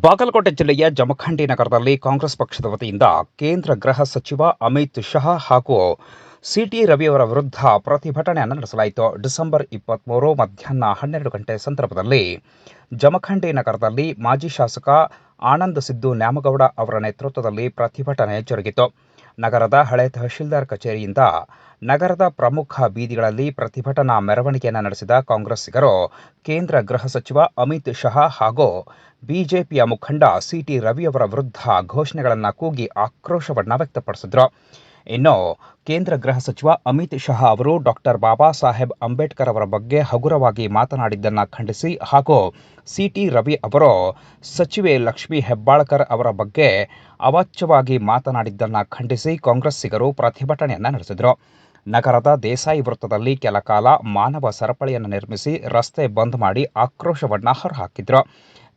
ಬಾಗಲಕೋಟೆ ಜಿಲ್ಲೆಯ ಜಮಖಂಡಿ ನಗರದಲ್ಲಿ ಕಾಂಗ್ರೆಸ್ ಪಕ್ಷದ ವತಿಯಿಂದ ಕೇಂದ್ರ ಗೃಹ ಸಚಿವ ಅಮಿತ್ ಶಹಾ ಹಾಗೂ ಸಿಟಿ ರವಿಯವರ ವಿರುದ್ಧ ಪ್ರತಿಭಟನೆಯನ್ನು ನಡೆಸಲಾಯಿತು. ಡಿಸೆಂಬರ್ ಇಪ್ಪತ್ತ್ಮೂರು ಮಧ್ಯಾಹ್ನ ಹನ್ನೆರಡು ಗಂಟೆ ಸಂದರ್ಭದಲ್ಲಿ ಜಮಖಂಡಿ ನಗರದಲ್ಲಿ ಮಾಜಿ ಶಾಸಕ ಆನಂದ್ ಸಿದ್ದು ನ್ಯಾಮಗೌಡ ಅವರ ನೇತೃತ್ವದಲ್ಲಿ ಪ್ರತಿಭಟನೆ ಜರುಗಿತು. ನಗರದ ಹಳೆ ತಹಶೀಲ್ದಾರ್ ಕಚೇರಿಯಿಂದ ನಗರದ ಪ್ರಮುಖ ಬೀದಿಗಳಲ್ಲಿ ಪ್ರತಿಭಟನಾ ಮೆರವಣಿಗೆಯನ್ನು ನಡೆಸಿದ ಕಾಂಗ್ರೆಸ್ಸಿಗರು, ಕೇಂದ್ರ ಗೃಹ ಸಚಿವ ಅಮಿತ್ ಶಾ ಹಾಗೂ ಬಿಜೆಪಿಯ ಮುಖಂಡ ಸಿಟಿ ರವಿಯವರ ವಿರುದ್ಧ ಘೋಷಣೆಗಳನ್ನು ಕೂಗಿ ಆಕ್ರೋಶವನ್ನು ವ್ಯಕ್ತಪಡಿಸಿದರು. ಇನ್ನು ಕೇಂದ್ರ ಗೃಹ ಸಚಿವ ಅಮಿತ್ ಶಹಾ ಅವರು ಡಾಕ್ಟರ್ ಬಾಬಾ ಸಾಹೇಬ್ ಅಂಬೇಡ್ಕರ್ ಅವರ ಬಗ್ಗೆ ಹಗುರವಾಗಿ ಮಾತನಾಡಿದ್ದನ್ನು ಖಂಡಿಸಿ ಹಾಗೂ ಸಿಟಿ ರವಿ ಅವರು ಸಚಿವೆ ಲಕ್ಷ್ಮಿ ಹೆಬ್ಬಾಳ್ಕರ್ ಅವರ ಬಗ್ಗೆ ಅವಾಚ್ಯವಾಗಿ ಮಾತನಾಡಿದ್ದನ್ನು ಖಂಡಿಸಿ ಕಾಂಗ್ರೆಸ್ಸಿಗರು ಪ್ರತಿಭಟನೆಯನ್ನು ನಡೆಸಿದರು. ನಗರದ ದೇಸಾಯಿ ವೃತ್ತದಲ್ಲಿ ಕೆಲಕಾಲ ಮಾನವ ಸರಪಳಿಯನ್ನು ನಿರ್ಮಿಸಿ ರಸ್ತೆ ಬಂದ್ ಮಾಡಿ ಆಕ್ರೋಶವನ್ನು ಹೊರಹಾಕಿದ್ರು.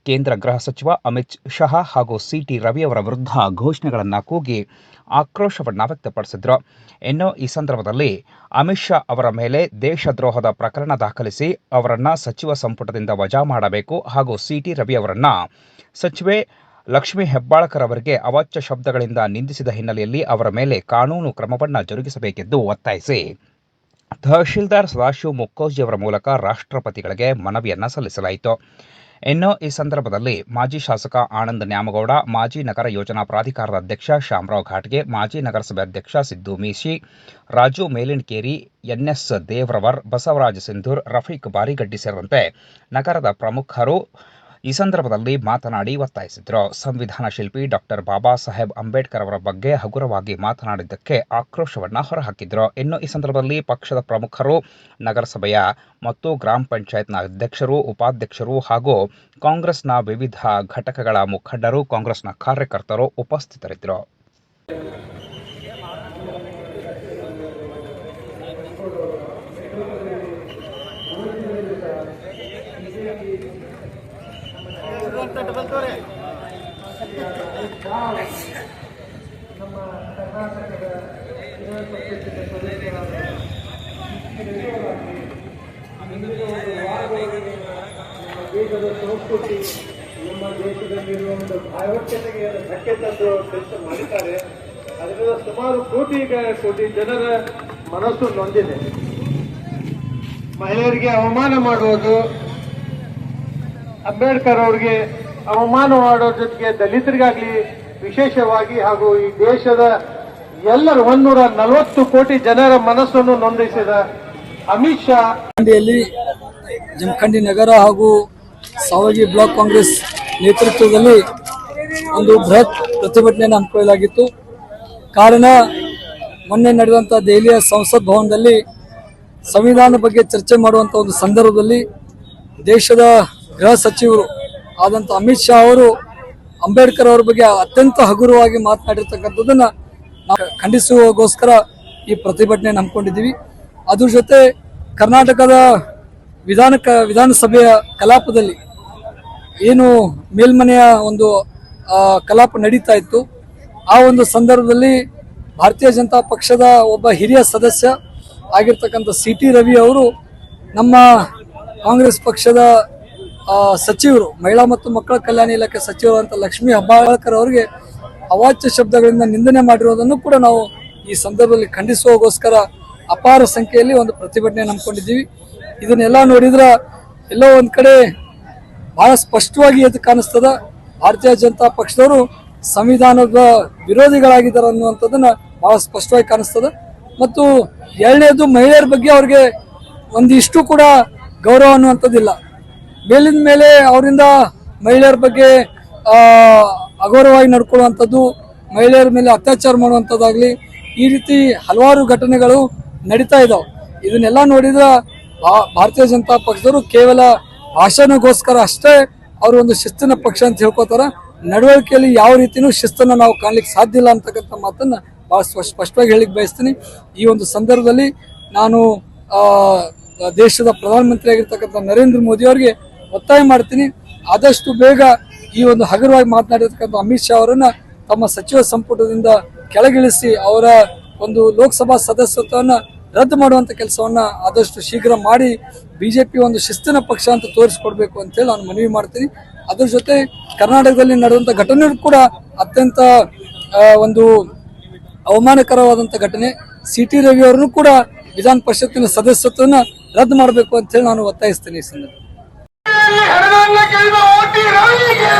ಕೇಂದ್ರ ಗೃಹ ಸಚಿವ ಅಮಿತ್ ಶಹಾ ಹಾಗೂ ಸಿಟಿ ರವಿಯವರ ವಿರುದ್ಧ ಘೋಷಣೆಗಳನ್ನು ಕೂಗಿ ಆಕ್ರೋಶವನ್ನು ವ್ಯಕ್ತಪಡಿಸಿದ್ರು. ಇನ್ನು ಈ ಸಂದರ್ಭದಲ್ಲಿ ಅಮಿತ್ ಶಾ ಅವರ ಮೇಲೆ ದೇಶದ್ರೋಹದ ಪ್ರಕರಣ ದಾಖಲಿಸಿ ಅವರನ್ನು ಸಚಿವ ಸಂಪುಟದಿಂದ ವಜಾ ಮಾಡಬೇಕು ಹಾಗೂ ಸಿಟಿ ರವಿ ಅವರನ್ನು ಸಚಿವೆ ಲಕ್ಷ್ಮೀ ಹೆಬ್ಬಾಳ್ಕರ್ ಅವರಿಗೆ ಅವಾಚ್ಯ ಶಬ್ದಗಳಿಂದ ನಿಂದಿಸಿದ ಹಿನ್ನೆಲೆಯಲ್ಲಿ ಅವರ ಮೇಲೆ ಕಾನೂನು ಕ್ರಮವನ್ನು ಜರುಗಿಸಬೇಕೆಂದು ಒತ್ತಾಯಿಸಿ. ತಹಶೀಲ್ದಾರ್ ಸದಾಶಿವ ಮುಕ್ಕೋಜಿಯವರ ಮೂಲಕ ರಾಷ್ಟ್ರಪತಿಗಳಿಗೆ ಮನವಿಯನ್ನು ಸಲ್ಲಿಸಲಾಯಿತು. ಇನ್ನು ಈ ಸಂದರ್ಭದಲ್ಲಿ ಮಾಜಿ ಶಾಸಕ ಆನಂದ್ ನ್ಯಾಮಗೌಡ, ಮಾಜಿ ನಗರ ಯೋಜನಾ ಪ್ರಾಧಿಕಾರದ ಅಧ್ಯಕ್ಷ ಶ್ಯಾಮರಾವ್ ಘಾಟ್ಗೆ, ಮಾಜಿ ನಗರಸಭೆ ಅಧ್ಯಕ್ಷ ಸಿದ್ದು ಮೀಶಿ, ರಾಜು ಮೇಲಿನಕೇರಿ, ಎನ್ಎಸ್ ದೇವ್ರವರ್, ಬಸವರಾಜ ಸಿಂಧೂರ್, ರಫೀಕ್ ಬಾರಿಗಡ್ಡಿ ಸೇರಿದಂತೆ ನಗರದ ಪ್ರಮುಖರು ಈ ಸಂದರ್ಭದಲ್ಲಿ ಮಾತನಾಡಿ ಒತ್ತಾಯಿಸಿದರು. ಸಂವಿಧಾನ ಶಿಲ್ಪಿ ಡಾಕ್ಟರ್ ಬಾಬಾ ಸಾಹೇಬ್ ಅಂಬೇಡ್ಕರ್ ಅವರ ಬಗ್ಗೆ ಹಗುರವಾಗಿ ಮಾತನಾಡಿದ್ದಕ್ಕೆ ಆಕ್ರೋಶವನ್ನು ಹೊರಹಾಕಿದ್ರು. ಇನ್ನು ಈ ಸಂದರ್ಭದಲ್ಲಿ ಪಕ್ಷದ ಪ್ರಮುಖರು, ನಗರಸಭೆಯ ಮತ್ತು ಗ್ರಾಮ ಪಂಚಾಯತ್ನ ಅಧ್ಯಕ್ಷರು, ಉಪಾಧ್ಯಕ್ಷರು ಹಾಗೂ ಕಾಂಗ್ರೆಸ್ನ ವಿವಿಧ ಘಟಕಗಳ ಮುಖಂಡರು, ಕಾಂಗ್ರೆಸ್ನ ಕಾರ್ಯಕರ್ತರು ಉಪಸ್ಥಿತರಿದ್ದರು. ನಮ್ಮ ಕರ್ನಾಟಕದ ದೇಶದ ಸಂಸ್ಕೃತಿ ನಮ್ಮ ದೇಶದಲ್ಲಿರುವ ಒಂದು ಅದು ಧಕ್ಕೆ ತಂದು ಕೆಲಸ ಮಾಡಿದ್ದಾರೆ ಅದರಿಂದ ಸುಮಾರು ಕೋಟಿ ಕೋಟಿ ಜನರ ಮನಸ್ಸು ನೊಂದಿದೆ ಮಹಿಳೆಯರಿಗೆ ಅವಮಾನ ಮಾಡುವುದು ಅಂಬೇಡ್ಕರ್ ಅವರಿಗೆ ಅವಮಾನ ಮಾಡೋ ಜೊತೆಗೆ ದಲಿತರಿಗಾಗ್ಲಿ ವಿಶೇಷವಾಗಿ ಹಾಗೂ ಈ ದೇಶದ ಎಲ್ಲರ ಒಂದೂರ ನಲವತ್ತು ಕೋಟಿ ಜನರ ಮನಸ್ಸನ್ನು ನೊಂದಿಸಿದ ಅಮಿತ್ ಶಾ. ಜಮಖಂಡಿ ನಗರ ಹಾಗೂ ಸಾವಗಿ ಬ್ಲಾಕ್ ಕಾಂಗ್ರೆಸ್ ನೇತೃತ್ವದಲ್ಲಿ ಒಂದು ಬೃಹತ್ ಪ್ರತಿಭಟನೆಯನ್ನು ಹಮ್ಮಿಕೊಳ್ಳಲಾಗಿತ್ತು. ಕಾರಣ, ಮೊನ್ನೆ ನಡೆದಂಥ ದೆಹಲಿಯ ಸಂಸತ್ ಭವನದಲ್ಲಿ ಸಂವಿಧಾನ ಬಗ್ಗೆ ಚರ್ಚೆ ಮಾಡುವಂಥ ಒಂದು ಸಂದರ್ಭದಲ್ಲಿ ದೇಶದ ಗೃಹ ಸಚಿವರು ಆದಂಥ ಅಮಿತ್ ಶಾ ಅವರು ಅಂಬೇಡ್ಕರ್ ಅವರ ಬಗ್ಗೆ ಅತ್ಯಂತ ಹಗುರವಾಗಿ ಮಾತನಾಡಿರ್ತಕ್ಕಂಥದ್ದನ್ನ ನಾವು ಖಂಡಿಸುವಗೋಸ್ಕರ ಈ ಪ್ರತಿಭಟನೆ ನಂಬ್ಕೊಂಡಿದ್ದೀವಿ. ಅದ್ರ ಜೊತೆ ಕರ್ನಾಟಕದ ವಿಧಾನ ವಿಧಾನಸಭೆಯ ಕಲಾಪದಲ್ಲಿ ಏನು ಮೇಲ್ಮನೆಯ ಒಂದು ಕಲಾಪ ನಡೀತಾ ಇತ್ತು. ಆ ಒಂದು ಸಂದರ್ಭದಲ್ಲಿ ಭಾರತೀಯ ಜನತಾ ಪಕ್ಷದ ಒಬ್ಬ ಹಿರಿಯ ಸದಸ್ಯ ಆಗಿರ್ತಕ್ಕಂಥ ಸಿ ಟಿ ರವಿ ಅವರು ನಮ್ಮ ಕಾಂಗ್ರೆಸ್ ಪಕ್ಷದ ಸಚಿವರು, ಮಹಿಳಾ ಮತ್ತು ಮಕ್ಕಳ ಕಲ್ಯಾಣ ಇಲಾಖೆ ಸಚಿವರಂತ ಲಕ್ಷ್ಮೀ ಹೆಬ್ಬಾಳ್ಕರ್ ಅವರಿಗೆ ಅವಾಚ್ಯ ಶಬ್ದಗಳಿಂದ ನಿಂದನೆ ಮಾಡಿರೋದನ್ನು ಕೂಡ ನಾವು ಈ ಸಂದರ್ಭದಲ್ಲಿ ಖಂಡಿಸುವಗೋಸ್ಕರ ಅಪಾರ ಸಂಖ್ಯೆಯಲ್ಲಿ ಒಂದು ಪ್ರತಿಭಟನೆ ನಂಬ್ಕೊಂಡಿದ್ದೀವಿ ಇದನ್ನೆಲ್ಲ ನೋಡಿದ್ರೆ ಎಲ್ಲೋ ಒಂದ್ ಕಡೆ ಬಹಳ ಸ್ಪಷ್ಟವಾಗಿ ಎದ್ದು ಕಾಣಿಸ್ತದ. ಭಾರತೀಯ ಜನತಾ ಪಕ್ಷದವರು ಸಂವಿಧಾನದ ವಿರೋಧಿಗಳಾಗಿದ್ದಾರೆ ಅನ್ನುವಂಥದ್ದನ್ನ ಬಹಳ ಸ್ಪಷ್ಟವಾಗಿ ಕಾಣಿಸ್ತದೆ. ಮತ್ತು ಎರಡನೇದು ಮಹಿಳೆಯರ ಬಗ್ಗೆ ಅವ್ರಿಗೆ ಒಂದಿಷ್ಟು ಕೂಡ ಗೌರವ ಅನ್ನುವಂಥದ್ದಿಲ್ಲ. ಮೇಲಿನ ಮೇಲೆ ಅವರಿಂದ ಮಹಿಳೆಯರ ಬಗ್ಗೆ ಅಗೌರವವಾಗಿ ನಡ್ಕೊಳ್ಳುವಂಥದ್ದು, ಮಹಿಳೆಯರ ಮೇಲೆ ಅತ್ಯಾಚಾರ ಮಾಡುವಂಥದ್ದಾಗಲಿ, ಈ ರೀತಿ ಹಲವಾರು ಘಟನೆಗಳು ನಡೀತಾ ಇದ್ದಾವೆ ಇದನ್ನೆಲ್ಲ ನೋಡಿದ್ರೆ ಭಾರತೀಯ ಜನತಾ ಪಕ್ಷದವರು ಕೇವಲ ಭಾಷಣಗೋಸ್ಕರ ಅಷ್ಟೇ ಅವರು ಒಂದು ಶಿಸ್ತಿನ ಪಕ್ಷ ಅಂತ ಹೇಳ್ಕೊತಾರೆ. ನಡವಳಿಕೆಯಲ್ಲಿ ಯಾವ ರೀತಿಯೂ ಶಿಸ್ತನ್ನು ನಾವು ಕಾಣ್ಲಿಕ್ಕೆ ಸಾಧ್ಯ ಇಲ್ಲ ಅಂತಕ್ಕಂಥ ಮಾತನ್ನ ಭಾಳ ಸ್ಪ- ಸ್ಪಷ್ಟವಾಗಿ ಹೇಳಿಕ್ ಬಯಸ್ತೀನಿ. ಈ ಒಂದು ಸಂದರ್ಭದಲ್ಲಿ ನಾನು ದೇಶದ ಪ್ರಧಾನಮಂತ್ರಿ ಆಗಿರ್ತಕ್ಕಂಥ ನರೇಂದ್ರ ಮೋದಿ ಅವರಿಗೆ ಒತ್ತಾಯ ಮಾಡ್ತೀನಿ. ಆದಷ್ಟು ಬೇಗ ಈ ಒಂದು ಹಗುರವಾಗಿ ಮಾತನಾಡಿರ್ತಕ್ಕಂಥ ಅಮಿತ್ ಶಾ ಅವರನ್ನ ತಮ್ಮ ಸಚಿವ ಸಂಪುಟದಿಂದ ಕೆಳಗಿಳಿಸಿ ಅವರ ಒಂದು ಲೋಕಸಭಾ ಸದಸ್ಯತ್ವವನ್ನ ರದ್ದು ಮಾಡುವಂತ ಕೆಲಸವನ್ನ ಆದಷ್ಟು ಶೀಘ್ರ ಮಾಡಿ ಬಿಜೆಪಿ ಒಂದು ಶಿಸ್ತಿನ ಪಕ್ಷ ಅಂತ ತೋರಿಸ್ಕೊಡ್ಬೇಕು ಅಂತೇಳಿ ನಾನು ಮನವಿ ಮಾಡ್ತೀನಿ. ಅದ್ರ ಜೊತೆ ಕರ್ನಾಟಕದಲ್ಲಿ ನಡೆದಂತ ಘಟನೆ ಕೂಡ ಅತ್ಯಂತ ಒಂದು ಅವಮಾನಕರವಾದಂತ ಘಟನೆ. ಸಿ ಟಿ ರವಿ ಅವರನ್ನು ಕೂಡ ವಿಧಾನ ಪರಿಷತ್ತಿನ ಸದಸ್ಯತ್ವವನ್ನು ರದ್ದು ಮಾಡಬೇಕು ಅಂತ ಹೇಳಿ ನಾನು ಒತ್ತಾಯಿಸ್ತೇನೆ ಈ ಸಂದರ್ಭ இடதுல கைவ ஓட்டி ராஜிக்கு